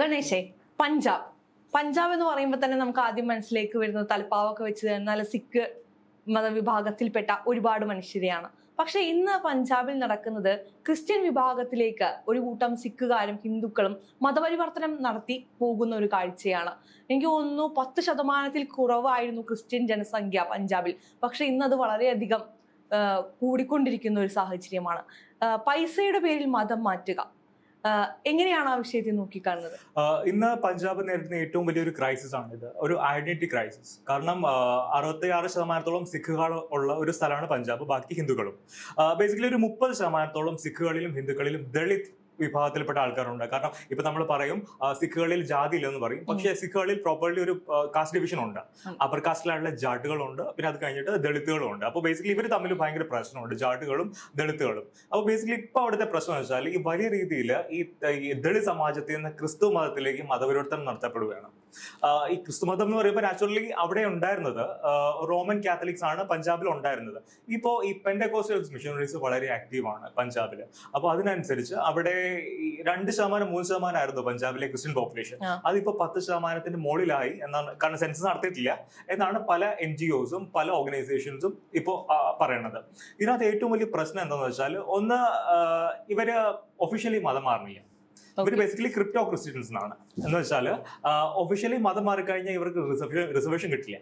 ഗണേശേ പഞ്ചാബ്. പഞ്ചാബ് എന്ന് പറയുമ്പോൾ തന്നെ നമുക്ക് ആദ്യം മനസ്സിലേക്ക് വരുന്നത് തലപ്പാവൊക്കെ വെച്ച് തന്നാൽ സിഖ് മതവിഭാഗത്തിൽപ്പെട്ട ഒരുപാട് മനുഷ്യരെയാണ്. പക്ഷെ ഇന്ന് പഞ്ചാബിൽ നടക്കുന്നത് ക്രിസ്ത്യൻ വിഭാഗത്തിലേക്ക് ഒരു കൂട്ടം സിഖുകാരും ഹിന്ദുക്കളും മതപരിവർത്തനം നടത്തി പോകുന്ന ഒരു കാഴ്ചയാണ്. എനിക്ക് തോന്നുന്നു പത്ത് ശതമാനത്തിൽ കുറവായിരുന്നു ക്രിസ്ത്യൻ ജനസംഖ്യ പഞ്ചാബിൽ. പക്ഷെ ഇന്നത് വളരെയധികം കൂടിക്കൊണ്ടിരിക്കുന്ന ഒരു സാഹചര്യമാണ്. പൈസയുടെ പേരിൽ മതം മാറ്റുക. എങ്ങനെയാണ് ആ വിഷയത്തെ നോക്കിക്കാണുന്നത്? ഇന്ന് പഞ്ചാബ് നേരിടുന്ന ഏറ്റവും വലിയൊരു ക്രൈസിസ് ആണ് ഇത് ഒരു ഐഡന്റിറ്റി ക്രൈസിസ് കാരണം അറുപത്തി ആറ് ശതമാനത്തോളം സിഖുകൾ ഉള്ള ഒരു സ്ഥലമാണ് പഞ്ചാബ്. ബാക്കി ഹിന്ദുക്കളും. ബേസിക്കലി ഒരു മുപ്പത് ശതമാനത്തോളം സിഖുകളിലും ഹിന്ദുക്കളിലും ദളിത് വിഭാഗത്തിൽപ്പെട്ട ആൾക്കാരുണ്ട്. കാരണം ഇപ്പൊ നമ്മൾ പറയും സിഖുകളിൽ ജാതി ഇല്ലെന്ന് പറയും പക്ഷേ സിഖുകളിൽ പ്രോപ്പർലി ഒരു കാസ്റ്റ് ഡിവിഷൻ ഉണ്ട്. അപ്പർ കാസ്റ്റിലുള്ള ജാട്ടുകളുണ്ട് പിന്നെ അത് കഴിഞ്ഞിട്ട് ദളിതുകളും ഉണ്ട് അപ്പോൾ ബേസിക്കലി ഇവർ തമ്മിൽ ഭയങ്കര പ്രശ്നമുണ്ട് ജാട്ടുകളും ദളിതുകളും അപ്പോൾ ബേസിക്കലി ഇപ്പൊ അവിടുത്തെ പ്രശ്നം വെച്ചാൽ ഈ വലിയ രീതിയിൽ ഈ ദളിത് സമാജത്തിൽ നിന്ന് ക്രിസ്തു മതത്തിലേക്ക് മതപരിവർത്തനം നടത്തപ്പെടുകയാണ്. ഈ ക്രിസ്തു മതം എന്ന് പറയുമ്പോൾ നാച്ചുറലി അവിടെ ഉണ്ടായിരുന്നത് റോമൻ കാത്തലിക്സ് ആണ് പഞ്ചാബിൽ ഉണ്ടായിരുന്നത്. ഇപ്പോൾ ഈ പെൻഡകോസ്റ്റൽസ് മിഷനറീസ് വളരെ ആക്റ്റീവ് ആണ് പഞ്ചാബിൽ അപ്പോൾ അതിനനുസരിച്ച് അവിടെ രണ്ട് ശതമാനം മൂന്ന് ശതമാനം ആയിരുന്നു പഞ്ചാബിലെ ക്രിസ്ത്യൻ പോപ്പുലേഷൻ അതിപ്പോൾ അതിപ്പോ പത്ത് ശതമാനത്തിന്റെ മുകളിലായി എന്നാണ് കാരണം സെൻസസ് നടത്തിയിട്ടില്ല. എന്നാണ് പല എൻ ജി ഒസും പല ഓർഗനൈസേഷൻസും ഇപ്പോൾ പറയണത്. ഇതിനകത്ത് ഏറ്റവും വലിയ പ്രശ്നം എന്താണെന്ന് വെച്ചാൽ ഒന്ന് ഇവർ ഒഫീഷ്യലി മതം മാറുന്നില്ല. ഇവർ ബേസിക്കലി ക്രിപ്റ്റോ ക്രിസ്ത്യൻസ് ആണ്. എന്ന് വെച്ചാൽ ഒഫീഷ്യലി മതം മാറിക്കഴിഞ്ഞാൽ ഇവർക്ക് റിസർവേഷൻ റിസർവേഷൻ കിട്ടില്ല.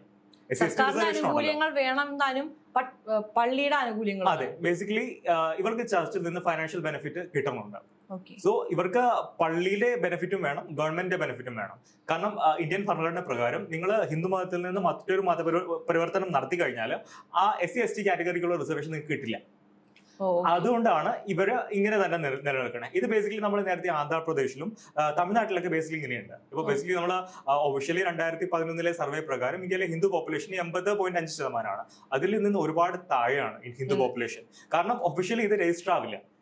സർക്കാരിന്റെ. ആനുകൂല്യങ്ങൾ പള്ളിയുടെ ആനുകൂല്യങ്ങൾ അതെ. ബേസിക്കലി ഇവർക്ക് ചർച്ചിൽ നിന്ന് ഫൈനാൻഷ്യൽ ബെനിഫിറ്റ് കിട്ടുന്നുണ്ട്. സോ ഇവർക്ക് പള്ളിയിലെ ബെനിഫിറ്റും വേണം ഗവൺമെന്റിന്റെ ബെനിഫിറ്റും വേണം. കാരണം ഇന്ത്യൻ ഭരണഘടന പ്രകാരം നിങ്ങൾ ഹിന്ദു മതത്തിൽ നിന്ന് മറ്റൊരു മത പരിവർത്തനം നടത്തി കഴിഞ്ഞാൽ ആ എസ് സി എസ് ടി കാറ്റഗറിക്കുള്ള റിസർവേഷൻ നിങ്ങൾക്ക് കിട്ടില്ല. അതുകൊണ്ടാണ് ഇവർ ഇങ്ങനെ തന്നെ നില- നിലനിൽക്കണേ. ഇത് ബേസിക്കലി നമ്മൾ നേരത്തെ ആന്ധ്രാപ്രദേശിലും തമിഴ്നാട്ടിലൊക്കെ ബേസിക്കലി ഇങ്ങനെയുണ്ട്. ഇപ്പൊ ബേസിക്കലി നമ്മൾ ഒഫീഷ്യലി രണ്ടായിരത്തി പതിനൊന്നിലെ സർവേ പ്രകാരം ഇന്ത്യയിലെ ഹിന്ദു പോപ്പുലേഷൻ എൺപത് പോയിന്റ് അഞ്ച് ശതമാനമാണ്. അതിൽ നിന്ന് ഒരുപാട് താഴെയാണ് ഹിന്ദു. പോപ്പുലേഷൻ കാരണം ഒഫീഷ്യലി ഇത് രജിസ്റ്റർ ആവില്ല.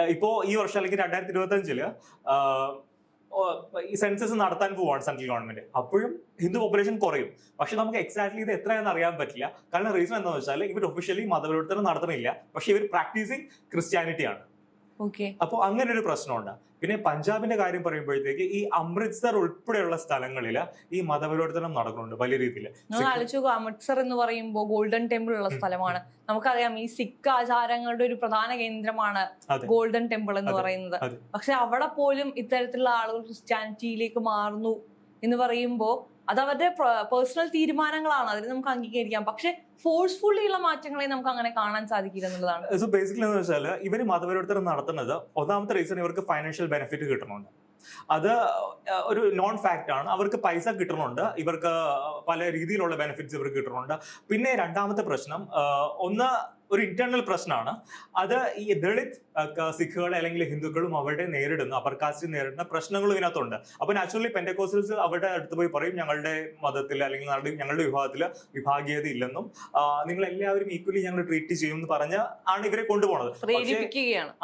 ഇപ്പോ ഈ വർഷം അല്ലെങ്കിൽ രണ്ടായിരത്തി ഇരുപത്തി അഞ്ചിൽ ഈ സെൻസസ് നടത്താൻ പോവാണ് സെൻട്രൽ ഗവൺമെന്റ് അപ്പോഴും ഹിന്ദു പോപ്പുലേഷൻ കുറയും. പക്ഷെ നമുക്ക് എക്സാക്ട്ലി ഇത് എത്രയാണെന്ന് അറിയാൻ പറ്റില്ല. കാരണം റീസൺ എന്താണെന്ന് വെച്ചാൽ ഇവർ ഒഫീഷ്യലി മതപരിവർത്തനം നടത്തുന്നില്ല. പക്ഷെ ഇവർ പ്രാക്ടീസിങ് ക്രിസ്ത്യാനിറ്റി ആണ്. ഓക്കെ അപ്പോൾ അങ്ങനെ ഒരു പ്രശ്നമുണ്ട്. പിന്നെ പഞ്ചാബിന്റെ കാര്യം പറയുമ്പോഴത്തേക്ക് ഈ അമൃത്സർ ഉൾപ്പെടെയുള്ള സ്ഥലങ്ങളിൽ ഈ മതപരിവർത്തനം നടക്കുന്നുണ്ട് വലിയ രീതിയിൽ അമൃത്സർ എന്ന് പറയുമ്പോൾ ഗോൾഡൻ ടെമ്പിൾ ഉള്ള സ്ഥലമാണ്. നമുക്കറിയാം ഈ സിഖ് ആചാരങ്ങളുടെ ഒരു പ്രധാന കേന്ദ്രമാണ് ഗോൾഡൻ ടെമ്പിൾ എന്ന് പറയുന്നത്. പക്ഷെ അവിടെ പോലും ഇത്തരത്തിലുള്ള ആളുകൾ ക്രിസ്ത്യാനിറ്റിയിലേക്ക് മാറുന്നു എന്ന് പറയുമ്പോൾ അത് അവരുടെ പേഴ്സണൽ തീരുമാനങ്ങളാണ്. അതിന് നമുക്ക് അംഗീകരിക്കാം. പക്ഷെ ഫോഴ്സ്ഫുള്ളി ഉള്ള മാറ്റങ്ങളെ നമുക്ക് അങ്ങനെ കാണാൻ സാധിക്കില്ല എന്നുള്ളതാണ്. സോ ബേസിക്കലി എന്ന് വെച്ചാൽ ഇവർ മതപരിവർത്തനം നടത്തുന്നത് ഒന്നാമത്തെ റീസൺ ഇവർക്ക് ഫൈനാൻഷ്യൽ ബെനിഫിറ്റ് കിട്ടണമെന്ന് അത് ഒരു നോൺ ഫാക്റ്റ് ആണ്. അവർക്ക് പൈസ കിട്ടുന്നുണ്ട് ഇവർക്ക് പല രീതിയിലുള്ള ബെനിഫിറ്റ്സ് ഇവർക്ക് കിട്ടുന്നുണ്ട് പിന്നെ രണ്ടാമത്തെ പ്രശ്നം ഒന്ന് ഒരു ഇന്റേണൽ പ്രശ്നമാണ് അത് ഈ ദളിത് സിഖുകൾ അല്ലെങ്കിൽ ഹിന്ദുക്കളും അവരുടെ നേരിടുന്ന അപ്പർ കാസ്റ്റ് നേരിടുന്ന പ്രശ്നങ്ങളും ഇതിനകത്തുണ്ട്. അപ്പൊ നാച്ചുറലി പെൻഡക്കോസിൽസ് അവരുടെ അടുത്ത് പോയി പറയും ഞങ്ങളുടെ മതത്തിൽ അല്ലെങ്കിൽ ഞങ്ങളുടെ വിഭാഗത്തിൽ വിഭാഗീയത ഇല്ലെന്നും നിങ്ങൾ എല്ലാവരും ഈക്വലി ഞങ്ങൾ ട്രീറ്റ് ചെയ്യും എന്ന് പറഞ്ഞ് ആണ് ഇവരെ കൊണ്ടുപോകുന്നത്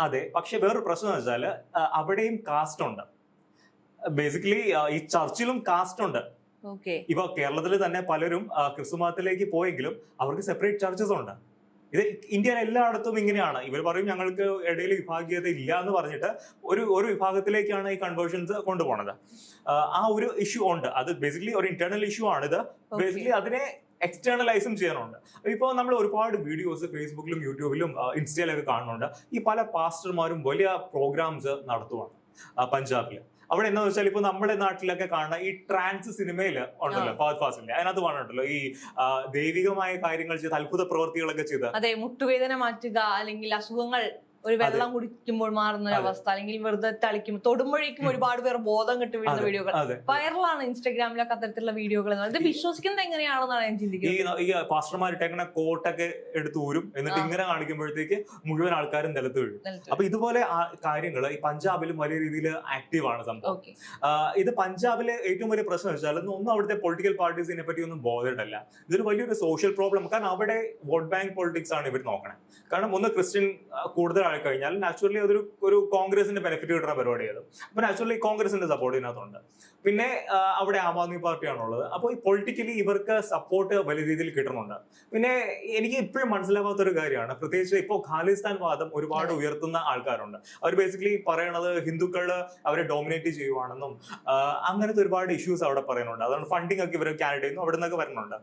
അതെ പക്ഷെ വേറൊരു പ്രശ്നം എന്ന് വെച്ചാൽ അവിടെയും കാസ്റ്റ് ഉണ്ട്. ബേസിക്കലി ഈ ചർച്ചിലും കാസ്റ്റ് ഉണ്ട്. ഇപ്പൊ കേരളത്തിൽ തന്നെ പലരും ക്രിസ്തുമതത്തിലേക്ക് ക്രിസ്തു മതത്തിലേക്ക് പോയെങ്കിലും അവർക്ക് സെപ്പറേറ്റ് ചർച്ചസ് ഉണ്ട്. ഇത് ഇന്ത്യയിൽ എല്ലായിടത്തും ഇങ്ങനെയാണ്. ഇവർ പറയും ഞങ്ങൾക്ക് ഇടയിൽ വിഭാഗീയത ഇല്ല എന്ന് പറഞ്ഞിട്ട് ഒരു ഒരു വിഭാഗത്തിലേക്കാണ് ഈ കൺവേർഷൻസ് കൊണ്ടുപോണത്. ആ, ഒരു ഇഷ്യൂ ഉണ്ട്. അത് ബേസിക്കലി ഒരു ഇന്റേണൽ ഇഷ്യൂ ആണിത് ബേസിക്കലി അതിനെ എക്സ്റ്റേണലൈസും ചെയ്യാനുണ്ട്. ഇപ്പോൾ നമ്മൾ ഒരുപാട് വീഡിയോസ് ഫേസ്ബുക്കിലും യൂട്യൂബിലും ഇൻസ്റ്റയിലൊക്കെ കാണുന്നുണ്ട്. ഈ പല പാസ്റ്റർമാരും വലിയ പ്രോഗ്രാംസ് നടത്തുവാണ് പഞ്ചാബിൽ അവിടെ എന്താന്ന് വെച്ചാൽ ഇപ്പൊ നമ്മുടെ നാട്ടിലൊക്കെ കാണുന്ന ഈ ട്രാൻസ് സിനിമയിൽ ഉണ്ടല്ലോ ഫാദ് ഫാസിന്റെ അതിനകത്ത് പറഞ്ഞിട്ടുണ്ടല്ലോ ഈ ദൈവികമായ കാര്യങ്ങൾ ചെയ്ത് അത്ഭുത പ്രവൃത്തികളൊക്കെ ചെയ്ത്. അതെ മുട്ടുവേദന മാറ്റുക അല്ലെങ്കിൽ അസുഖങ്ങൾ ഒരു വെള്ളം കുടിക്കുമ്പോൾ മാറുന്ന ഒരു അവസ്ഥ അല്ലെങ്കിൽ വെറുതെ തളിക്കും തൊടുമ്പോഴേക്കും ഒരുപാട് പേർ ബോധം കിട്ടി വീഴുന്ന വീഡിയോകൾ. വൈറലാണ് ഇൻസ്റ്റാഗ്രാമിലൊക്കെ അത്തരത്തിലുള്ള വീഡിയോകൾ ഇത് വിശ്വസിക്കുന്നത് എങ്ങനെയാണെന്നാണ് ഞാൻ ചിന്തിക്കുന്നത്? ഈ പാസ്റ്റർമാർ എങ്ങനെ കോട്ടൊക്കെ എടുത്ത് ഊരും എന്നിട്ട് ഇങ്ങനെ കാണിക്കുമ്പോഴത്തേക്ക് മുഴുവൻ ആൾക്കാരും നിലത്ത് വീഴും. അപ്പൊ ഇതുപോലെ കാര്യങ്ങൾ ഈ പഞ്ചാബിലും വലിയ രീതിയിൽ ആക്റ്റീവ് ആണ് സംഭവം. ഇത് പഞ്ചാബിലെ ഏറ്റവും വലിയ പ്രശ്നം വെച്ചാൽ ഒന്നും അവിടുത്തെ പൊളിറ്റിക്കൽ പാർട്ടീസ് ഇതിനെ പറ്റി ഒന്നും ബോധേഡല്ല ഇതൊരു വലിയൊരു സോഷ്യൽ പ്രോബ്ലം കാരണം അവിടെ വോട്ട് ബാങ്ക് പൊളിറ്റിക്സ് ആണ് ഇവർ നോക്കണേ. കാരണം ഒന്ന് ക്രിസ്ത്യൻ കൂടുതൽ കഴിഞ്ഞാൽ നാച്ചുറലി അതൊരു ഒരു കോൺഗ്രസിന്റെ ബെനിഫിറ്റ് കിട്ടുന്ന പരിപാടിയായിരുന്നു അപ്പൊ നാച്ചുറലി കോൺഗ്രസിന്റെ സപ്പോർട്ട് ഇതിനകത്തുണ്ട്. പിന്നെ അവിടെ ആം ആദ്മി പാർട്ടിയാണുള്ളത് അപ്പോൾ ഈ പൊളിറ്റിക്കലി ഇവർക്ക് സപ്പോർട്ട് വലിയ രീതിയിൽ കിട്ടുന്നുണ്ട്. പിന്നെ എനിക്ക് ഇപ്പോഴും മനസ്സിലാവാത്ത ഒരു കാര്യമാണ്. പ്രത്യേകിച്ച് ഇപ്പോൾ ഖാലിസ്ഥാൻ വാദം ഒരുപാട് ഉയർത്തുന്ന ആൾക്കാരുണ്ട്. അവർ ബേസിക്കലി പറയണത് ഹിന്ദുക്കൾ അവരെ ഡോമിനേറ്റ് ചെയ്യുവാണെന്നും അങ്ങനത്തെ ഒരുപാട് ഇഷ്യൂസ് അവിടെ പറയുന്നുണ്ട്. അതുകൊണ്ട് ഫണ്ടിങ് ഒക്കെ ഇവർ കാനഡയിൽ നിന്നും അവിടെ നിന്നൊക്കെ വരുന്നുണ്ട്.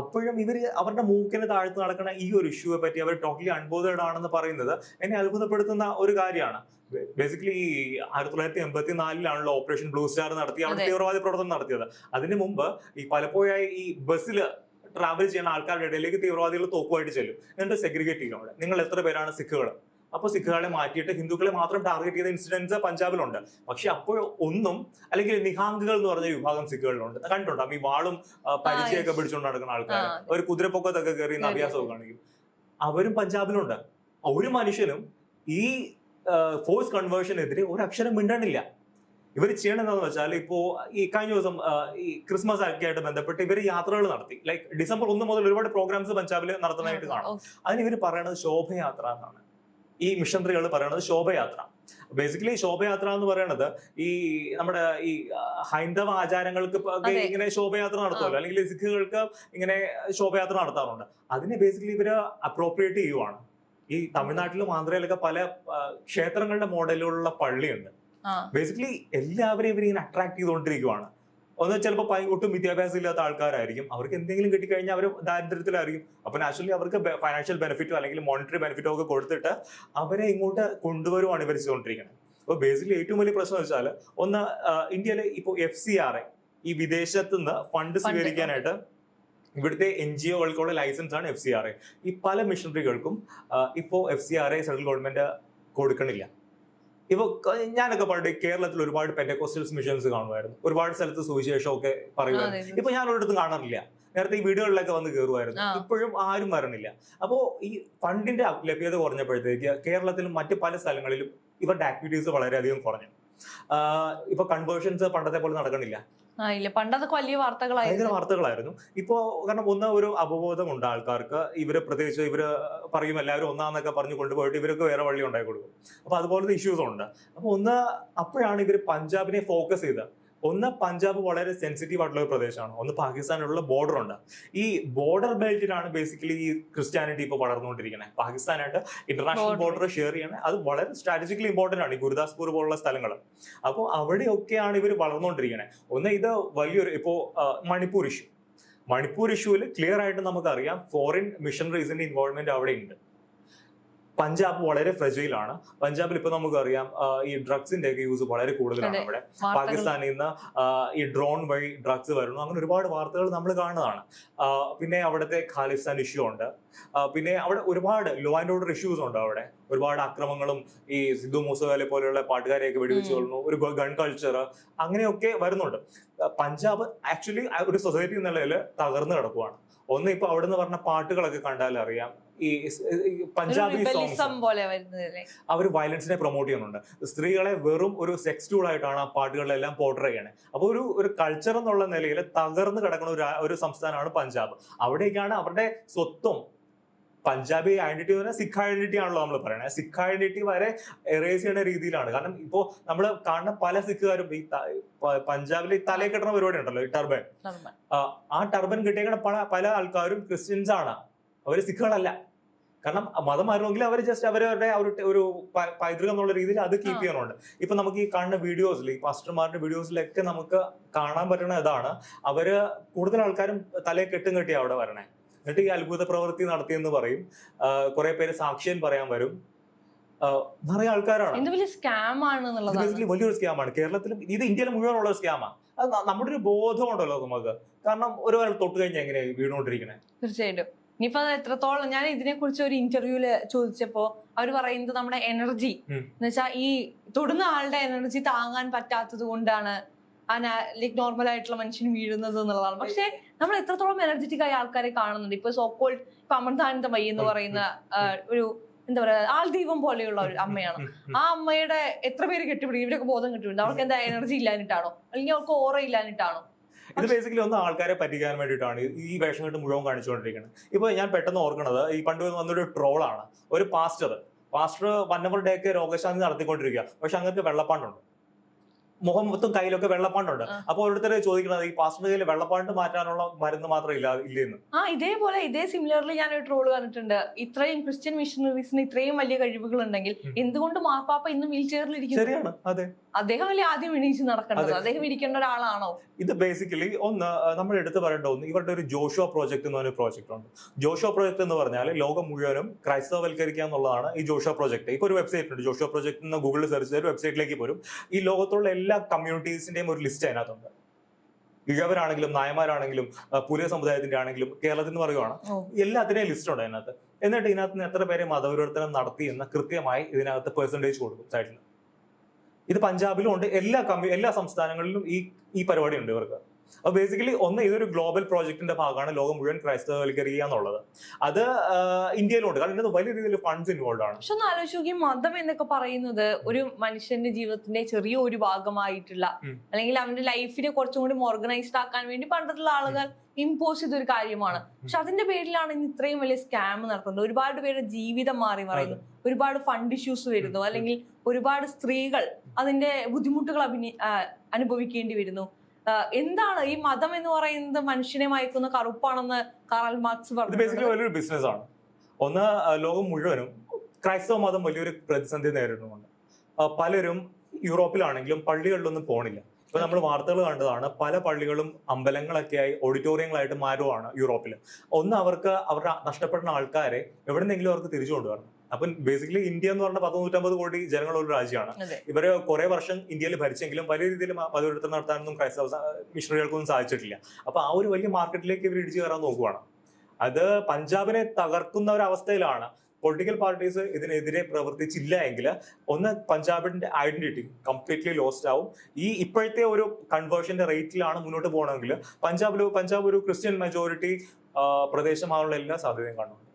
അപ്പോഴും ഇവർ അവരുടെ മൂക്കിന് താഴ്ത്ത് നടക്കുന്ന ഈ ഒരു ഇഷ്യൂയെ പറ്റി അവർ ടോട്ടലി അൺബോധേഡ് ആണെന്ന് പറയുന്നത് എന്നെ അത്ഭുതപ്പെടുത്തുന്ന ഒരു കാര്യമാണ്. ബേസിക്കലി ആയിരത്തി തൊള്ളായിരത്തി എൺപത്തി നാലിലാണല്ലോ ഓപ്പറേഷൻ ബ്ലൂ സ്റ്റാർ നടത്തി അവിടെ. തീവ്രവാദി പ്രവർത്തനം നടത്തിയത്. അതിനു മുമ്പ് ഈ പലപ്പോഴായി ഈ ബസ്സിൽ ട്രാവൽ ചെയ്യുന്ന ആൾക്കാരുടെ ഇടയിലേക്ക് തീവ്രവാദികൾ തോക്കുമായിട്ട് ചെല്ലും. എന്നിട്ട് സെഗ്രിഗേറ്റ് ചെയ്യും അവിടെ. നിങ്ങൾ എത്ര പേരാണ് സിഖുകൾ അപ്പോൾ സിഖുകളെ മാറ്റിയിട്ട് ഹിന്ദുക്കളെ മാത്രം ടാർഗറ്റ് ചെയ്ത ഇൻസിഡൻസ് പഞ്ചാബിലുണ്ട്. പക്ഷെ അപ്പോൾ ഒന്നും അല്ലെങ്കിൽ നിഹാങ്കുകൾ എന്ന് പറഞ്ഞ വിഭാഗം സിഖുകളിലുണ്ട്. കണ്ടിട്ടുണ്ടോ? ഈ വാളും പരിചയമൊക്കെ പിടിച്ചുകൊണ്ട് നടക്കുന്ന ആൾക്കാർ ഒരു കുതിരപ്പൊക്കത്തൊക്കെ കയറി. അഭ്യാസമൊക്കെ കാണിക്കും. അവരും പഞ്ചാബിലുണ്ട്. ഒരു മനുഷ്യനും ഈ ഫോഴ്സ് കൺവേർഷനെതിരെ ഒരു അക്ഷരം മിണ്ടണില്ല. ഇവർ ചെയ്യണമെന്ന് വെച്ചാൽ ഇപ്പോ ഈ കഴിഞ്ഞ ദിവസം ഈ ക്രിസ്മസ് ഒക്കെ ആയിട്ട് ബന്ധപ്പെട്ട് ഇവർ യാത്രകൾ നടത്തി. ലൈക് ഡിസംബർ ഒന്ന് മുതൽ ഒരുപാട് പ്രോഗ്രാംസ് പഞ്ചാബിൽ നടത്തുന്നതായിട്ട് കാണാം. അതിന് ഇവർ പറയണത് ശോഭയാത്ര എന്നാണ്. ഈ മിഷണറികൾ പറയണത് ശോഭയാത്ര. ബേസിക്കലി ശോഭയാത്ര എന്ന് പറയുന്നത് ഈ നമ്മുടെ ഈ ഹൈന്ദവ ആചാരങ്ങൾക്ക്. ഇങ്ങനെ ശോഭയാത്ര നടത്തുമല്ലോ അല്ലെങ്കിൽ സിഖുകൾക്ക് ഇങ്ങനെ ശോഭയാത്ര നടത്താറുണ്ട്. അതിനെ ബേസിക്കലി ഇവർ അപ്രോപ്രിയേറ്റ് ചെയ്യുവാണ്. ഈ തമിഴ്നാട്ടിലും ആന്ധ്രയിലൊക്കെ പല ക്ഷേത്രങ്ങളുടെ മോഡലിലുള്ള പള്ളിയുണ്ട്. ബേസിക്കലി എല്ലാവരെയും ഇവരിങ്ങനെ അട്രാക്ട് ചെയ്തുകൊണ്ടിരിക്കുവാണ്. ഒന്ന് ചിലപ്പോൾ ഒട്ടും വിദ്യാഭ്യാസം ഇല്ലാത്ത ആൾക്കാരായിരിക്കും. അവർക്ക് എന്തെങ്കിലും കിട്ടിക്കഴിഞ്ഞാൽ അവർ ദാരിദ്ര്യത്തിലായിരിക്കും. അപ്പൊ നാച്ചുറലി അവർക്ക് ഫൈനാൻഷ്യൽ ബെനിഫിറ്റോ അല്ലെങ്കിൽ മോണിറ്ററി ബെനിഫിറ്റോ ഒക്കെ കൊടുത്തിട്ട് അവരെ ഇങ്ങോട്ട് കൊണ്ടുവരുവാണ് ഇവർ ചെയ്തുകൊണ്ടിരിക്കുന്നത്. അപ്പോൾ ബേസിക്കലി ഏറ്റവും വലിയ പ്രശ്നം വെച്ചാൽ ഒന്ന് ഇന്ത്യയിലെ ഇപ്പോൾ എഫ് സി ആർ ഈ വിദേശത്ത് നിന്ന് ഫണ്ട് സ്വീകരിക്കാനായിട്ട് ഇവിടുത്തെ എൻ ജി ഒകൾക്കുള്ള ലൈസൻസ് ആണ് എഫ് സി ആർ എ ഈ പല മിഷണറികൾക്കും ഇപ്പോൾ F C R A central government കൊടുക്കണില്ല. ഇപ്പൊ ഞാനൊക്കെ പണ്ട് കേരളത്തിൽ ഒരുപാട് പെൻഡക്കോസ്റ്റൽസ് മിഷൻസ് കാണുമായിരുന്നു. ഒരുപാട് സ്ഥലത്ത് സുവിശേഷം ഒക്കെ പറയുമായിരുന്നു. ഇപ്പൊ ഞാൻ ഒരിടത്തും കാണാറില്ല. നേരത്തെ ഈ വീടുകളിലൊക്കെ വന്ന് കയറുമായിരുന്നു ഇപ്പോഴും ആരും വരണില്ല. അപ്പോ ഈ ഫണ്ടിന്റെ ലഭ്യത കുറഞ്ഞപ്പോഴത്തേക്ക് കേരളത്തിലും മറ്റ് പല സ്ഥലങ്ങളിലും ഇവരുടെ ആക്ടിവിറ്റീസ് വളരെയധികം കുറഞ്ഞു. ഇപ്പൊ കൺവേർഷൻസ് പണ്ടത്തെ പോലെ നടക്കണില്ല. ഇല്ല. വാർത്തകളായിരുന്നു. വാർത്തകളായിരുന്നു. ഇപ്പോ കാരണം ഒന്ന് ഒരു അവബോധമുണ്ട് ആൾക്കാർക്ക്. ഇവർ പ്രത്യേകിച്ച് ഇവർ പറയും എല്ലാവരും ഒന്നാന്നൊക്കെ പറഞ്ഞു കൊണ്ടുപോയിട്ട് ഇവർക്ക് വേറെ വഴി ഉണ്ടായി കൊടുക്കും. അപ്പൊ അതുപോലത്തെ ഇഷ്യൂസ് ഉണ്ട്. അപ്പൊ ഒന്ന് അപ്പോഴാണ് ഇവർ പഞ്ചാബിനെ ഫോക്കസ് ചെയ്തത്. ഒന്ന് പഞ്ചാബ് വളരെ സെൻസിറ്റീവ് ആയിട്ടുള്ള ഒരു പ്രദേശമാണ്. ഒന്ന് പാകിസ്ഥാനുള്ള ബോർഡർ ഉണ്ട്. ഈ ബോർഡർ ബെൽറ്റിലാണ് ബേസിക്കലി ഈ ക്രിസ്ത്യാനിറ്റി ഇപ്പോൾ വളർന്നുകൊണ്ടിരിക്കുന്നത്. പാകിസ്ഥാനായിട്ട് ഇന്റർനാഷണൽ ബോർഡർ ഷെയർ ചെയ്യണേ. അത് വളരെ സ്ട്രാറ്റജിക്കലി ഇമ്പോർട്ടന്റ് ആണ് ഈ ഗുരുദാസ്പൂർ പോലുള്ള സ്ഥലങ്ങൾ അപ്പോൾ അവിടെയൊക്കെയാണ് ഇവർ വളർന്നുകൊണ്ടിരിക്കുന്നത്. ഒന്ന് ഇത് വലിയൊരു ഇപ്പോൾ മണിപ്പൂർ ഇഷ്യൂ മണിപ്പൂർ ഇഷ്യൂവിൽ ക്ലിയർ ആയിട്ട് നമുക്കറിയാം ഫോറിൻ മിഷണറീസിന്റെ ഇൻവോൾവ്മെന്റ് അവിടെ ഉണ്ട്. പഞ്ചാബ് വളരെ ഫ്രജയിലാണ് പഞ്ചാബിൽ ഇപ്പൊ നമുക്കറിയാം ഈ ഡ്രഗ്സിന്റെ ഒക്കെ യൂസ് വളരെ കൂടുതലാണ് അവിടെ. പാകിസ്ഥാനിൽ നിന്ന് ഈ ഡ്രോൺ വഴി ഡ്രഗ്സ് വരുന്നു. അങ്ങനെ ഒരുപാട് വാർത്തകൾ നമ്മൾ കാണുന്നതാണ്. പിന്നെ അവിടുത്തെ ഖാലിസ്ഥാൻ ഇഷ്യൂ ഉണ്ട്. പിന്നെ അവിടെ ഒരുപാട് ലോ ആൻഡ് ഓർഡർ ഇഷ്യൂസ് ഉണ്ട് അവിടെ. ഒരുപാട് അക്രമങ്ങളും ഈ സിദ്ധു മൂസവാലെ പോലെയുള്ള പാട്ടുകാരെയൊക്കെ വെടിവെച്ച്. കൊള്ളുന്നു ഒരു ഗൺ കൾച്ചർ അങ്ങനെയൊക്കെ വരുന്നുണ്ട്. പഞ്ചാബ് ആക്ച്വലി ഒരു സൊസൈറ്റി നിലയിൽ തകർന്നു കിടക്കുവാണ്. ഒന്ന് ഇപ്പൊ അവിടെ നിന്ന് പറഞ്ഞ പാട്ടുകളൊക്കെ കണ്ടാൽ അറിയാം ഈ പഞ്ചാബി സോങ്സ് അവർ വയലൻസിനെ പ്രൊമോട്ട് ചെയ്യുന്നുണ്ട്. സ്ത്രീകളെ വെറും ഒരു സെക്സ് ടൂൾ ആയിട്ടാണ് ആ പാട്ടുകളിലെല്ലാം പോർട്രേ ചെയ്യണേ. അപ്പോൾ ഒരു ഒരു കൾച്ചർ എന്നുള്ള നിലയിൽ തകർന്നു കിടക്കുന്ന ഒരു സംസ്ഥാനമാണ് പഞ്ചാബ്. അവിടേക്കാണ് അവരുടെ സ്വത്തും പഞ്ചാബി ഐഡന്റിറ്റി എന്ന് പറഞ്ഞാൽ സിഖ് ഐഡന്റിറ്റി ആണല്ലോ നമ്മൾ പറയുന്നത് സിഖ് ഐഡന്റിറ്റി വരെ എറേസ് ചെയ്യുന്ന രീതിയിലാണ്. കാരണം ഇപ്പോ നമ്മൾ കാണുന്ന പല സിഖുകാരും ഈ പഞ്ചാബിൽ ഈ തലയിൽ കെട്ടുന്ന പരിപാടി ഉണ്ടല്ലോ ഈ ടർബൻ ടർബൻ. ആ ടർബൻ കിട്ടിയേക്കുന്ന പല പല ആൾക്കാരും ക്രിസ്ത്യൻസ് ആണ്. അവർ സിഖുകളല്ല. കാരണം മതം മാറുമെങ്കിൽ അവർ ജസ്റ്റ് അവരുടെ ആ ഒരു ഒരു പൈതൃകം എന്നുള്ള രീതിയിൽ അത് കീപ്പ് ആ. ചെയ്യണുണ്ട്. ഇപ്പൊ നമുക്ക് ഈ കാണുന്ന വീഡിയോസിൽ ഈ പാസ്റ്റർമാരുടെ വീഡിയോസിലൊക്കെ നമുക്ക് കാണാൻ പറ്റുന്ന ഇതാണ്. അവർ കൂടുതൽ ആൾക്കാരും തലയെ കെട്ടും കെട്ടി അവിടെ വരണേ. എന്നിട്ട് ഈ അത്ഭുത പ്രവൃത്തി നടത്തിയെന്ന് പറയും. കുറെ പേര് സാക്ഷ്യം പറയാൻ വരും. നിറയെ ആൾക്കാരാണ്. വലിയ സ്കാം ആണ് വലിയൊരു സ്കാമാണ് കേരളത്തിലും ഇത് ഇന്ത്യയിൽ മുഴുവനുള്ള സ്കാമാണ് അത് നമ്മുടെ ഒരു ബോധമുണ്ടല്ലോ നമുക്ക്. കാരണം ഒരു തൊട്ട് കഴിഞ്ഞാൽ എങ്ങനെ വീണുകൊണ്ടിരിക്കണേ? തീർച്ചയായിട്ടും. ഇനിയിപ്പോ അത് എത്രത്തോളം ഞാൻ ഇതിനെ കുറിച്ച് ഒരു ഇന്റർവ്യൂൽ ചോദിച്ചപ്പോ അവർ പറയുന്നത് നമ്മുടെ എനർജി എന്ന് വെച്ചാൽ ഈ തൊടുന്ന ആളുടെ എനർജി താങ്ങാൻ പറ്റാത്തത് കൊണ്ടാണ് ആ ലൈക് നോർമൽ ആയിട്ടുള്ള മനുഷ്യൻ വീഴുന്നത് എന്നുള്ളതാണ്. പക്ഷെ നമ്മൾ എത്രത്തോളം എനർജറ്റിക് ആയ ആൾക്കാരെ കാണുന്നുണ്ട്. ഇപ്പൊ സോക്കോൾ ഇപ്പൊ അമൃതാനന്ദമയി എന്ന് പറയുന്ന ഒരു എന്താ പറയാ ആൾദീപം പോലെയുള്ള ഒരു അമ്മയാണ്. ആ അമ്മയുടെ എത്ര പേര് കെട്ടിപ്പിടിക്കും? ഇവരൊക്കെ ബോധം കെട്ടിപ്പിടിക്കും. അവർക്ക് എന്താ എനർജി ഇല്ലാഞ്ഞിട്ടാണോ? അല്ലെങ്കിൽ അവർക്ക് ഓറ ഇല്ലാഞ്ഞിട്ടാണോ ഇത് ബേസിക്കലി ഒന്ന് ആൾക്കാരെ പറ്റിക്കാൻ വേണ്ടിയിട്ടാണ് ഈ- വേഷം കെട്ട് മുഴുവൻ കാണിച്ചുകൊണ്ടിരിക്കുന്നത് ഇപ്പൊ ഞാൻ പെട്ടെന്ന് ഓർക്കുന്നത് ഈ പണ്ട് വന്നൊരു ട്രോളാണ് ഒരു പാസ്റ്റർ പാസ്റ്റർ വന്നവർ ഡേ ഒക്കെ രോഗശാന്തി നടത്തിക്കൊണ്ടിരിക്കുക. പക്ഷെ അങ്ങനത്തെ വെള്ളപ്പാണ്ടുണ്ട്. മുഖം മൊത്തം കയ്യിലൊക്കെ വെള്ളപ്പാണ്ടുണ്ട്. അപ്പൊ അപ്പോൾ ഓരോരുത്തരെ ചോദിക്കുന്നത് ഈ പാസ്റ്ററിന്റെ കയ്യിൽ വെള്ളപ്പാണ്ട് മാറ്റാനുള്ള മരുന്ന് മാത്രം ഇല്ല ഇല്ലെന്ന്? ആ ഇതേപോലെ ഇതേ സിമിലർലി ഞാൻ ഒരു ട്രോൾ കണ്ടിട്ടുണ്ട് ഇത്രയും ക്രിസ്ത്യൻ മിഷണറീസിന് ഇത്രയും വലിയ കഴിവുകൾ ഉണ്ടെങ്കിൽ എന്തുകൊണ്ട് മാർപ്പാപ്പ ഇന്നും വീൽ ചെയറിൽ ഇരിക്കുന്നു? ശരിയാണ് അതെ. അദ്ദേഹം അല്ലേ ആദ്യം എണീച്ച് നടക്കേണ്ടത്? അദ്ദേഹം ഇരിക്കേണ്ട ഒരാളാണോ? ഇത് ബേസിക്കലി ഒന്ന് നമ്മൾ എടുത്തു പറയേണ്ട ഒന്ന് ഇവരുടെ ഒരു ജോഷോ പ്രോജക്ട് എന്ന് പറഞ്ഞ പ്രോജക്റ്റ് ഉണ്ട്. ജോഷോ പ്രോജക്ട് എന്ന് പറഞ്ഞാൽ ലോകം മുഴുവനും ക്രൈസ്തവൽക്കരിക്കുക എന്നുള്ളതാണ് ഈ ജോഷോ പ്രോജക്ട് ഇപ്പോൾ ഒരു വെബ്സൈറ്റ് ഉണ്ട് ജോഷോ പ്രോജക്ട് എന്ന് ഗൂഗിളിൽ സെർച്ച് ചെയ്ത് വെബ്സൈറ്റിലേക്ക് പോരും. ഈ ലോകത്തുള്ള എല്ലാ കമ്മ്യൂണിറ്റീസിന്റെയും ഒരു ലിസ്റ്റ് അതിനകത്തുണ്ട്. ഇഴവരാണെങ്കിലും നായമാരാണെങ്കിലും പുലിയ സമുദായത്തിന്റെ ആണെങ്കിലും കേരളത്തിൽ നിന്ന് പറയുവാണ്. എല്ലാത്തിനെയും ലിസ്റ്റ് ഉണ്ട് അതിനകത്ത്. എന്നിട്ട് ഇതിനകത്ത് നിന്ന് എത്ര പേരെ മതപരിവർത്തനം നടത്തി എന്ന് കൃത്യമായി ഇതിനകത്ത് പെർസെന്റേജ് കൊടുക്കും സൈഡിൽ ഇത് പഞ്ചാബിലും ഉണ്ട്. എല്ലാ കമ്മ്യൂ എല്ലാ സംസ്ഥാനങ്ങളിലും ഈ ഈ പരിപാടി ഉണ്ട് ഇവർക്ക്. അപ്പൊ ബേസിക്കലി ഒന്ന് ഇതൊരു ഗ്ലോബൽ പ്രോജക്റ്റിന്റെ ഭാഗമാണ്. ലോകം മുഴുവൻ ക്രൈസ്തവവൽക്കരിക്കുക എന്നുള്ളത് അത് ഇന്ത്യയിലുണ്ട്. കാരണം ഇതിന് വലിയ രീതിയിൽ ഫണ്ട്സ് ഇൻവോൾവ് ആണ്. പക്ഷെ ഒന്ന് ആലോചിച്ച് നോക്കി മതം എന്നൊക്കെ പറയുന്നത് ഒരു മനുഷ്യന്റെ ജീവിതത്തിന്റെ ചെറിയ ഒരു ഭാഗമായിട്ടുള്ള അല്ലെങ്കിൽ അവന്റെ ലൈഫിനെ കുറച്ചും കൂടി ഓർഗനൈസ്ഡ് ആക്കാൻ വേണ്ടി പണ്ടത്തുള്ള ആളുകൾ ഇമ്പോസ് ചെയ്തൊരു കാര്യമാണ്. പക്ഷെ അതിന്റെ പേരിലാണ് ഇന്ന് ഇത്രയും വലിയ സ്കാം നടക്കുന്നത്. ഒരുപാട് പേരുടെ ജീവിതം മാറി മറയുന്നു. ഒരുപാട് ഫണ്ട് ഇഷ്യൂസ് വരുന്നു. അല്ലെങ്കിൽ ഒരുപാട് സ്ത്രീകൾ അതിന്റെ ബുദ്ധിമുട്ടുകൾ അഭിനയി അനുഭവിക്കേണ്ടി വരുന്നു. എന്താണ് ഈ മതം എന്ന് പറയുന്നത് മനുഷ്യനെ മയക്കുന്ന കറുപ്പാണെന്ന് കാറൽ മാർക്സ് ഇത് ബേസിക്കലി പറഞ്ഞു വലിയൊരു ബിസിനസ് ആണ്. ഒന്ന് ലോകം മുഴുവനും ക്രൈസ്തവ മതം വലിയൊരു പ്രതിസന്ധി നേരിടുന്നുണ്ട്. പലരും യൂറോപ്പിലാണെങ്കിലും പള്ളികളിലൊന്നും പോണില്ല. ഇപ്പൊ നമ്മൾ വാർത്തകൾ കണ്ടതാണ് പല പള്ളികളും അമ്പലങ്ങളൊക്കെ ആയി ഓഡിറ്റോറിയങ്ങളായിട്ട് മാറുവാണ് യൂറോപ്പിൽ ഒന്ന് അവർക്ക് അവരുടെ നഷ്ടപ്പെടുന്ന ആൾക്കാരെ എവിടെന്നെങ്കിലും അവർക്ക് തിരിച്ചു കൊണ്ടുവരണം അപ്പം ബേസിക്കലി ഇന്ത്യ എന്ന് പറഞ്ഞ പതിനൂറ്റമ്പത് കോടി ജനങ്ങളുള്ള ഒരു രാജ്യമാണ്. ഇവർ കുറെ വർഷം ഇന്ത്യയിൽ ഭരിച്ചെങ്കിലും വലിയ രീതിയിൽ പതിവിടുത്തം നടത്താനൊന്നും ക്രൈസ്തവ മിഷണറികൾക്കൊന്നും സാധിച്ചിട്ടില്ല. അപ്പൊ ആ ഒരു വലിയ മാർക്കറ്റിലേക്ക് ഇവർ ഇടിച്ചു കയറാൻ നോക്കുവാണ്. അത് പഞ്ചാബിനെ തകർക്കുന്ന ഒരു അവസ്ഥയിലാണ്. പൊളിറ്റിക്കൽ പാർട്ടീസ് ഇതിനെതിരെ പ്രവർത്തിച്ചില്ല എങ്കിൽ ഒന്ന് പഞ്ചാബിന്റെ ഐഡന്റിറ്റി കംപ്ലീറ്റ്ലി ലോസ്റ്റ് ആവും. ഈ ഇപ്പോഴത്തെ ഒരു കൺവേർഷന്റെ റേറ്റിലാണ് മുന്നോട്ട് പോകണമെങ്കിൽ പഞ്ചാബിൽ പഞ്ചാബ് ഒരു ക്രിസ്ത്യൻ മെജോറിറ്റി പ്രദേശമാകാനുള്ള എല്ലാ സാധ്യതയും കാണുന്നുണ്ട്